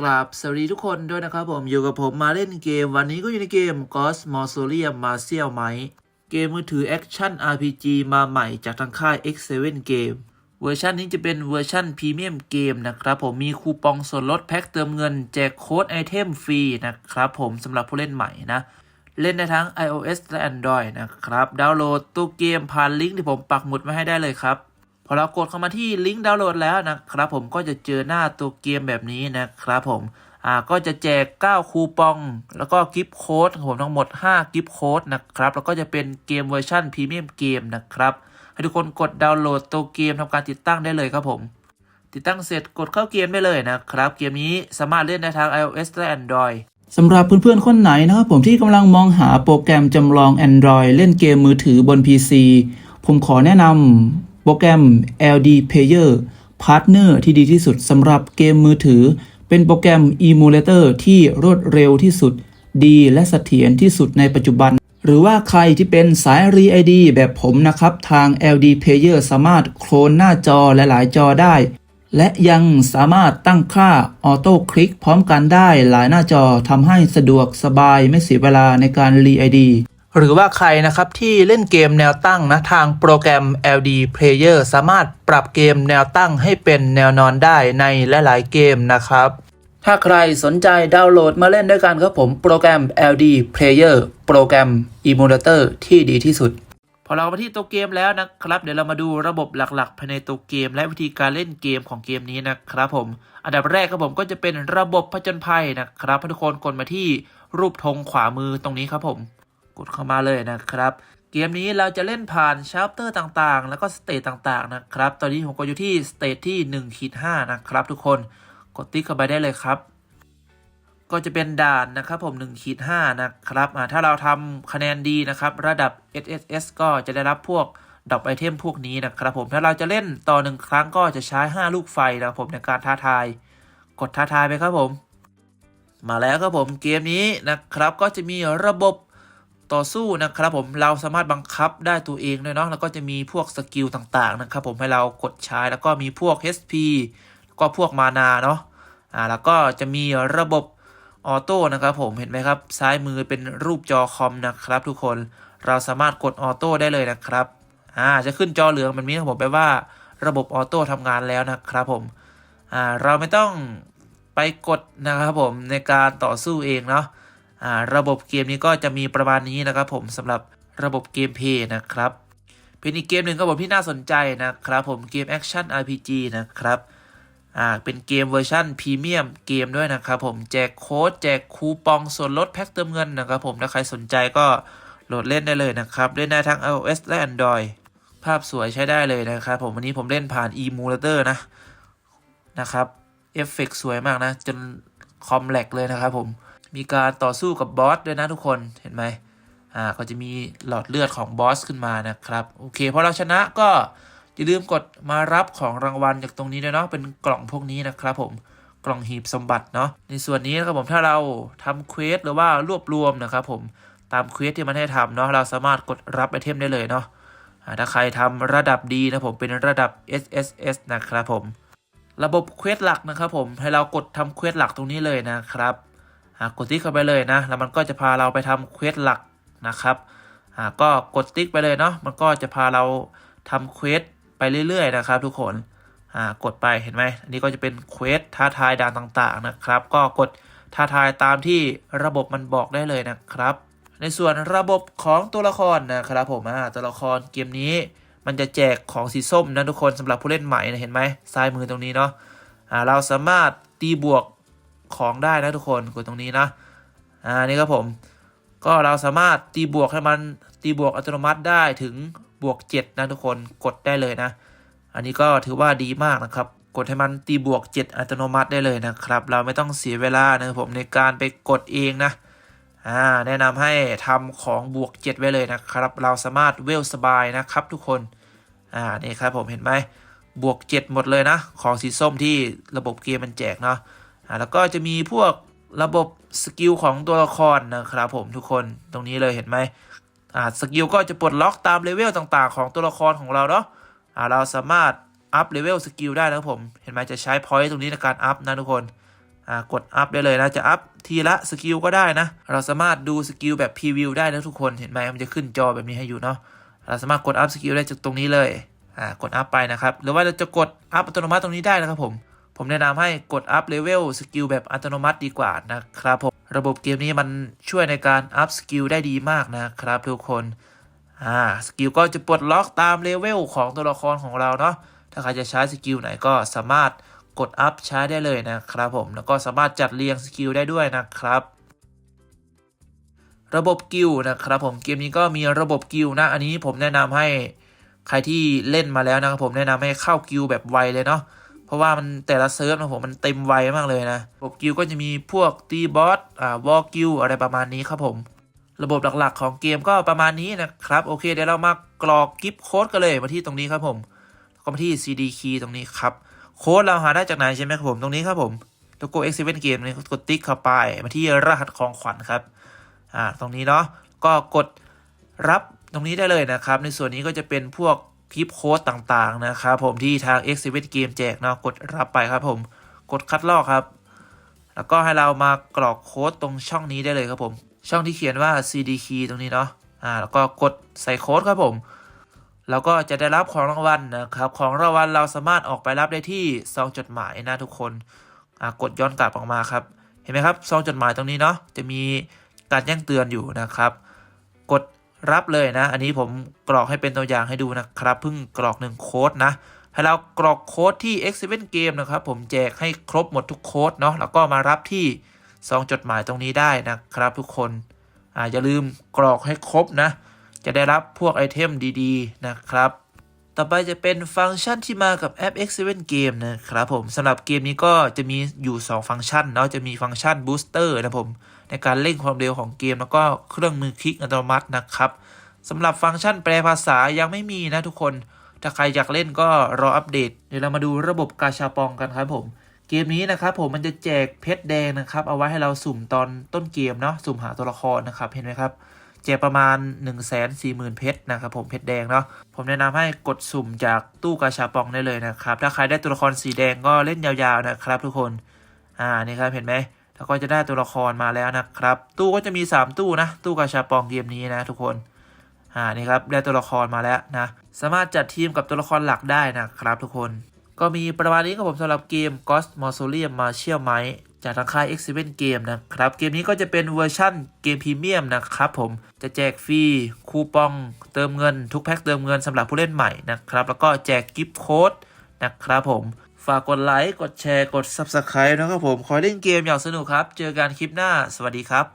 กราบสวัสดีทุกคนด้วยนะครับผมอยู่กับผมมาเล่นเกม วันนี้ก็อยู่ในเกม Ghost m a u s o l e u m Martial Might เกมมือถือแอคชั่น RPG มาใหม่จากทางค่าย X7 Game เวอร์ชันนี้จะเป็นเวอร์ชันพรีเมียมเกมนะครับผมมีคูปองส่วนลดแพ็คเติมเงินแจกโค้ดไอเทมฟรีนะครับผมสำหรับผู้เล่นใหม่นะ เล่นได้ทั้ง iOS และ Android นะครับ ดาวน์โหลดตัวเกมผ่านลิงก์ที่ผมปักหมุดไว้ให้ได้เลยครับ พอเรากดเข้ามาที่ลิงก์ดาวน์โหลดแล้วนะครับผมก็จะเจอหน้าตัวเกมแบบนี้นะครับผมอ่าก็จะแจก 9 คูปอง แล้วก็กิฟต์โค้ดของผมทั้งหมด 5 กิฟต์โค้ดนะครับ แล้วก็จะเป็นเกมเวอร์ชันพรีเมียมเกมนะครับ ให้ทุกคนกดดาวน์โหลดตัวเกมทำการติดตั้งได้เลยครับผม ติดตั้งเสร็จกดเข้าเกมได้เลยนะครับ เกมนี้สามารถเล่นได้ทั้ง iOS และ Android สำหรับเพื่อนๆ คนไหนนะครับผมที่กำลังมองหาโปรแกรมจำลอง Android เล่นเกมมือถือบน PC ผมขอแนะนำ โปรแกรม LD Player Partner ที่ดีที่สุดสำหรับเกมมือถือ เป็นโปรแกรม Emulator ที่รวดเร็วที่สุด ดีและเสถียรที่สุดในปัจจุบัน หรือว่าใครที่เป็นสาย r e ID แบบผมนะครับ ทาง LD Player สามารถโคลนหน้าจอและหลายจอได้ และยังสามารถตั้งค่าออโต้คลิกพร้อมกันได้หลายหน้าจอทำให้สะดวกสบายไม่เสียเวลาในการรีไอดี หรือว่าใครนะครับที่เล่นเกมแนวตั้งนะทางโปรแกรม LD Player สามารถปรับเกมแนวตั้งให้เป็นแนวนอนได้ในหลายๆเกมนะครับ ถ้าใครสนใจดาวน์โหลดมาเล่นด้วยกันครับผมโปรแกรม LD Player โปรแกรม Emulator ที่ดีที่สุด พอเรามาที่ตัวเกมแล้วนะครับ เดี๋ยวเรามาดูระบบหลักๆภายในตัวเกม และวิธีการเล่นเกมของเกมนี้นะครับผม อันดับแรกครับผมก็จะเป็นระบบผจญภัยนะครับทุกคนกดมาที่รูปธงขวามือตรงนี้ครับผม กดเข้ามาเลยนะครับ เกมนี้เราจะเล่นผ่านชาร์ปเตอร์ต่างๆ แล้วก็สเตจต่างๆนะครับ ตอนนี้ผมก็อยู่ที่สเตจที่1ขีด5นะครับ ทุกคนกดติ๊กเข้าไปได้เลยครับ ก็จะเป็นด่านนะครับผม1ขีด5นะครับถ้าเราทำคะแนนดีนะครับ ระดับ SSS ก็จะได้รับพวกดรอปไอเทมพวกนี้นะครับผมถ้าเราจะเล่นต่อหนึ่งครั้งก็จะใช้ 5 ลูกไฟนะครับผมในการท้าทาย กดท้าทายไปครับผม มาแล้วครับผมเกมนี้นะครับก็จะมีระบบ ต่อสู้นะครับผมเราสามารถบังคับได้ตัวเองด้วยเนาะแล้วก็จะมีพวกสกิลต่างๆนะครับผมให้เรากดใช้แล้วก็มีพวก HP แล้วก็พวกมานาเนาะอ่าแล้วก็จะมีระบบออโต้นะครับผมเห็นไหมครับ ซ้ายมือเป็นรูปจอคอมนะครับ ทุกคนเราสามารถกดออโต้ได้เลยนะครับอ่าจะขึ้นจอเหลืองแบบนี้ครับผมแปลว่าระบบออโต้ทำงานแล้วนะครับผมอ่าเราไม่ต้องไปกดนะครับผมในการต่อสู้เองเนาะ ระบบเกมนี้ก็จะมีประมาณนี้นะครับ ผมสำหรับระบบเกมเพย์นะครับ เป็นอีกเกมหนึ่งครับผมที่น่าสนใจนะครับ ผมเกมแอคชั่น RPG นะครับอ่าเป็นเกมเวอร์ชันพรีเมียมเกมด้วยนะครับผมแจกโค้ดแจกคูปองส่วนลดแพ็คเติมเงินนะครับผมถ้าใครสนใจก็โหลดเล่นได้เลยนะครับ เล่นได้ทั้ง iOS และ Android ภาพสวยใช้ได้เลยนะครับผมวันนี้ผมเล่นผ่าน emulator นะนะครับเอฟเฟกต์สวยมากนะ จนคอมแหลกเลยนะครับผม มีการต่อสู้กับบอสด้วยนะทุกคนเห็นไหมอ่าก็จะมีหลอดเลือดของบอสขึ้นมานะครับโอเคพอเราชนะก็อย่าลืมกดมารับของรางวัลจากตรงนี้ด้วยเนาะเป็นกล่องพวกนี้นะครับผมกล่องหีบสมบัติเนาะในส่วนนี้นะครับผมถ้าเราทำเควสหรือว่ารวบรวมนะครับผมตามเควสที่มันให้ทำเนาะเราสามารถกดรับไอเทมได้เลยเนาะถ้าใครทำระดับดีนะผมเป็นระดับ SSS นะครับผม ระบบเควสหลักนะครับผมให้เรากดทำเควสหลักตรงนี้เลยนะครับ อ่ากดติ๊กเข้าไปเลยนะ แล้วมันก็จะพาเราไปทำเควสหลักนะครับอ่าก็กดติ๊กไปเลยเนาะ มันก็จะพาเราทำเควสไปเรื่อยๆนะครับ ทุกคนอ่ากดไปเห็นไหมอันนี้ก็จะเป็นเควสท้าทายด่านต่างๆนะครับ ก็กดท้าทายตามที่ระบบมันบอกได้เลยนะครับ ในส่วนระบบของตัวละครนะครับผมอ่าตัวละครเกมนี้ มันจะแจกของสีส้มนะทุกคนสำหรับผู้เล่นใหม่นะเห็นไหมซ้ายมือตรงนี้เนาะอ่าเราสามารถตีบวก ของได้นะทุกคนกดตรงนี้นะอ่านี่ครับผม ก็เราสามารถตีบวกให้มันตีบวกอัตโนมัติได้ถึงบวก 7 นะทุกคนกดได้เลยนะ อันนี้ก็ถือว่าดีมากนะครับ กดให้มันตีบวก 7 อัตโนมัติได้เลยนะครับ เราไม่ต้องเสียเวลานะครับผมในการไปกดเองนะอ่าแนะนำให้ทำของบวก 7 ไว้เลยนะครับ เราสามารถเวลสบายนะครับทุกคนอ่านี่ครับผมเห็นไหมบวก 7 หมดเลยนะ ของสีส้มที่ระบบเกมมันแจกเนาะ แล้วก็จะมีพวกระบบสกิลของตัวละครนะครับผมทุกคนตรงนี้เลยเห็นไหมอ่าสกิลก็จะปลดล็อกตามเลเวลต่างๆ ของตัวละครของเราเนาะอ่าเราสามารถอัพเลเวลสกิลได้นะครับผมเห็นไหมจะใช้พอยต์ตรงนี้ในการอัพนะทุกคนอ่ากดอัพได้เลยนะจะอัพทีละสกิลก็ได้นะเราสามารถดูสกิลแบบพรีวิวได้นะทุกคนเห็นไหมมันจะขึ้นจอแบบนี้ให้อยู่เนาะเราสามารถกดอัพสกิลได้จากตรงนี้เลยอ่ากดอัพไปนะครับหรือว่าเราจะกดอัพอัตโนมัติตรงนี้ได้นะครับผม ผมแนะนำให้กดอัพเลเวลสกิลแบบอัตโนมัติดีกว่านะครับผมระบบเกมนี้มันช่วยในการอัพสกิลได้ดีมากนะครับทุกคนอ่าสกิลก็จะปลดล็อกตามเลเวลของตัวละครของเราเนาะถ้าใครจะใช้สกิลไหนก็สามารถกดอัพใช้ได้เลยนะครับผมแล้วก็สามารถจัดเรียงสกิลได้ด้วยนะครับ ระบบกิลนะครับผมเกมนี้ก็มีระบบกิลนะอันนี้ผมแนะนำให้ใครที่เล่นมาแล้วนะครับผมแนะนำให้เข้ากิลแบบไวเลยเนาะ เพราะว่ามันแต่ละเซิร์ฟนะผมมันเต็มไวมากเลยนะระบบกิลก็จะมีพวกตีบอสอ่าวอลกิลอะไรประมาณนี้ครับผม ระบบหลักๆ ของเกมก็ประมาณนี้นะครับ โอเคเดี๋ยวเรามากรอกกิฟต์โค้ดกันเลยมาที่ตรงนี้ครับผมแล้วก็มาที่ CD key ตรงนี้ครับโค้ดเราหาได้จากไหนใช่ไหมครับผมตรงนี้ครับผมโลโก X7 เกมนี่กดติ๊กเข้าไปมาที่รหัสของขวัญครับอ่าตรงนี้เนาะก็กดรับตรงนี้ได้เลยนะครับ ในส่วนนี้ก็จะเป็นพวก คลิปโค้ดต่างๆ นะครับผมที่ทาง X7 เกมแจกเนาะกดรับไปครับผมกดคัดลอกครับ แล้วก็ให้เรามากรอกโค้ดตรงช่องนี้ได้เลยครับผม ช่องที่เขียนว่า CD key ตรงนี้เนาะอ่าแล้วก็กดใส่โค้ดครับผมแล้วก็จะได้รับของรางวัลนะครับ ของรางวัลเราสามารถออกไปรับได้ที่ซองจดหมายนะทุกคนอ่ากดย้อนกลับออกมาครับ เห็นไหมครับซองจดหมายตรงนี้เนาะจะมีการแจ้งเตือนอยู่นะครับ กด รับเลยนะ อันนี้ผมกรอกให้เป็นตัวอย่างให้ดูนะครับเพิ่งกรอกหนึ่งโค้ดนะให้เรากรอกโค้ดที่ X7 Game นะครับ ผมแจกให้ครบหมดทุกโค้ดเนาะแล้วก็มารับที่ซองจดหมายตรงนี้ได้นะครับ ทุกคนอ่าอย่าลืมกรอกให้ครบนะ จะได้รับพวกไอเทมดีๆ นะครับ ต่อไปจะเป็นฟังก์ชันที่มากับแอป X7 Game นะครับผมสำหรับเกมนี้ก็จะมีอยู่ 2 ฟังก์ชันเนาะจะมีฟังก์ชัน Booster นะผม ในการเร่งความเร็วของเกม แล้วก็เครื่องมือคลิกอัตโนมัตินะครับสำหรับฟังก์ชันแปลภาษายังไม่มีนะทุกคน ถ้าใครอยากเล่นก็รออัปเดต เดี๋ยวเรามาดูระบบกาชาปองกันครับผม เกมนี้นะครับผมมันจะแจกเพชรแดงนะครับ เอาไว้ให้เราสุ่มตอนต้นเกมเนาะ สุ่มหาตัวละครนะครับ เห็นไหมครับ แจกประมาณ 1 4 0 0 0 0 เพชรนะครับผม เพชรแดงเนาะ ผมแนะนำให้กดสุ่มจากตู้กาชาปองได้เลยนะครับ ถ้าใครได้ตัวละครสีแดงก็เล่นยาวๆนะครับทุกคน อ่า นี่ครับ เห็นไหม แล้วก็จะได้ตัวละครมาแล้วนะครับ ตู้ก็จะมี 3 ตู้นะ ตู้กาชาปองเกมนี้นะทุกคนอ่านี่ครับได้ตัวละครมาแล้วนะสามารถจัดทีมกับตัวละครหลักได้นะครับทุกคนก็มีประมาณนี้ครับผมสำหรับเกม Ghost m a u s o l e u m Martial Might จากทางค่าย X7 Game นะครับ เกมนี้ก็จะเป็นเวอร์ชั่นเกมพรีเมียมนะครับผมจะแจกฟรีคูปองเติมเงิน ทุกแพ็คเติมเงินสำหรับผู้เล่นใหม่นะครับ แล้วก็แจกกิฟต์โค้ดนะครับผม ฝากกดไลค์ กดแชร์ กด Subscribe นะครับผม ขอเล่นเกมอย่างสนุกครับ เจอกันคลิปหน้า สวัสดีครับ